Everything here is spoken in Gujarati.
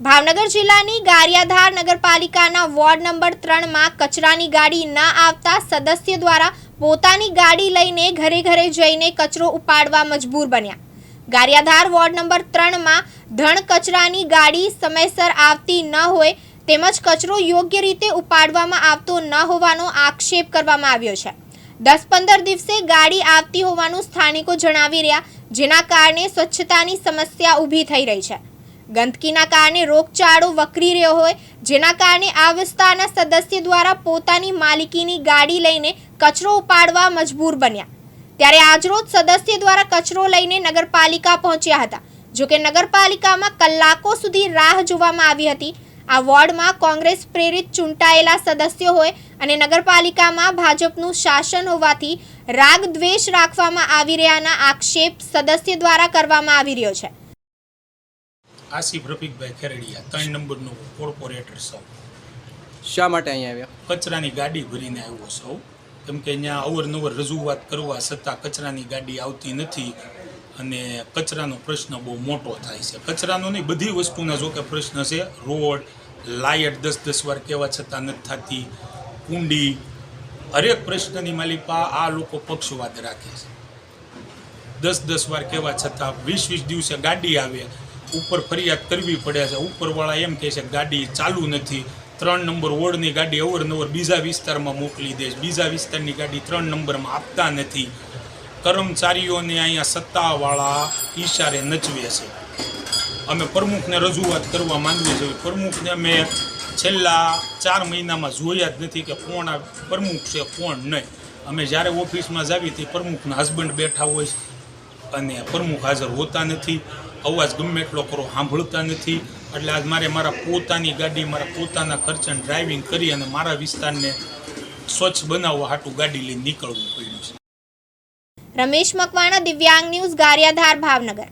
ભાવનગર જિલ્લાની ગારિયાધાર નગરપાલિકાના વોર્ડ નંબર ત્રણમાં કચરાની ગાડી ન આવતા સદસ્ય દ્વારા પોતાની ગાડી લઈને ઘરે ઘરે જઈને કચરો ઉપાડવા મજબૂર બન્યા. ગારિયાધાર વોર્ડ નંબર ત્રણમાં ધણ કચરાની ગાડી સમયસર આવતી ન હોય તેમજ કચરો યોગ્ય રીતે ઉપાડવામાં આવતો ન હોવાનો આક્ષેપ કરવામાં આવ્યો છે. દસ પંદર દિવસે ગાડી આવતી હોવાનું સ્થાનિકો જણાવી રહ્યા, જેના કારણે સ્વચ્છતાની સમસ્યા ઊભી થઈ રહી છે. ગંદકીના કારણે રોગચાળો વકરી રહ્યો હોય, જેના કારણે આ વિસ્તારના સદસ્ય દ્વારા પોતાની માલિકીની ગાડી લઈને કચરો ઉપાડવા મજબૂર બન્યા. ત્યારે આજરોજ સદસ્ય દ્વારા કચરો લઈને નગરપાલિકા પહોંચ્યા હતા જોકે નગરપાલિકામાં કલાકો સુધી રાહ જોવામાં આવી હતી. આ વોર્ડમાં કોંગ્રેસ પ્રેરિત ચૂંટાયેલા સદસ્યો હોય અને નગરપાલિકામાં ભાજપનું શાસન હોવાથી રાગ દ્વેષ રાખવામાં આવી રહ્યાના આક્ષેપ સદસ્ય દ્વારા કરવામાં આવી રહ્યો છે. આસિફ રફીકભાઈ ખેરડિયા ત્રણ નંબરનો કોર્પોરેટર સૌ શા માટે અહીંયા આવ્યા? કચરાની ગાડી ભરીને આવ્યો સૌ કેમ કે અહીંયા અવરનવર રજૂઆત કરવા છતાં કચરાની ગાડી આવતી નથી અને કચરાનો પ્રશ્ન બહુ મોટો થાય છે. કચરાનો નહીં બધી વસ્તુના જો કે પ્રશ્ન છે. રોડ લાયટ દસ દસ વાર કહેવા છતાં નથી થતી. કુંડી હરેક પ્રશ્નની માલિપા આ લોકો પક્ષવાદ રાખે છે. દસ દસ વાર કહેવા છતાં વીસ વીસ દિવસે ગાડી આવે ઉપર ફરિયાદ કરવી પડે છે. ઉપરવાળા એમ કહે છે ગાડી ચાલુ નથી. ત્રણ નંબર વોર્ડની ગાડી અવરનવર બીજા વિસ્તારમાં મોકલી દે છે. બીજા વિસ્તારની ગાડી ત્રણ નંબરમાં આપતા નથી. કર્મચારીઓને અહીંયા સત્તાવાળા ઈશારે નચવે છે. અમે પ્રમુખને રજૂઆત કરવા માંગીએ છીએ. પ્રમુખને અમે છેલ્લા ચાર મહિનામાં જોયા જ નથી કે કોણ આ પ્રમુખ છે, કોણ નહીં. અમે જ્યારે ઓફિસમાં જાવી તે પ્રમુખના હસબન્ડ બેઠા હોય છે અને પ્રમુખ હાજર હોતા નથી. અવાજ ગમે એટલો કરો, સાંભળતા નથી. એટલે આજ મારે મારા પોતાની ગાડી, મારા પોતાના ખર્ચે ડ્રાઇવિંગ કરી અને મારા વિસ્તારને સ્વચ્છ બનાવવા હાટું ગાડી લઈને નીકળવું પડ્યું છે. રમેશ મકવાણા, દિવ્યાંગ ન્યૂઝ ગારિયાધાર, ભાવનગર.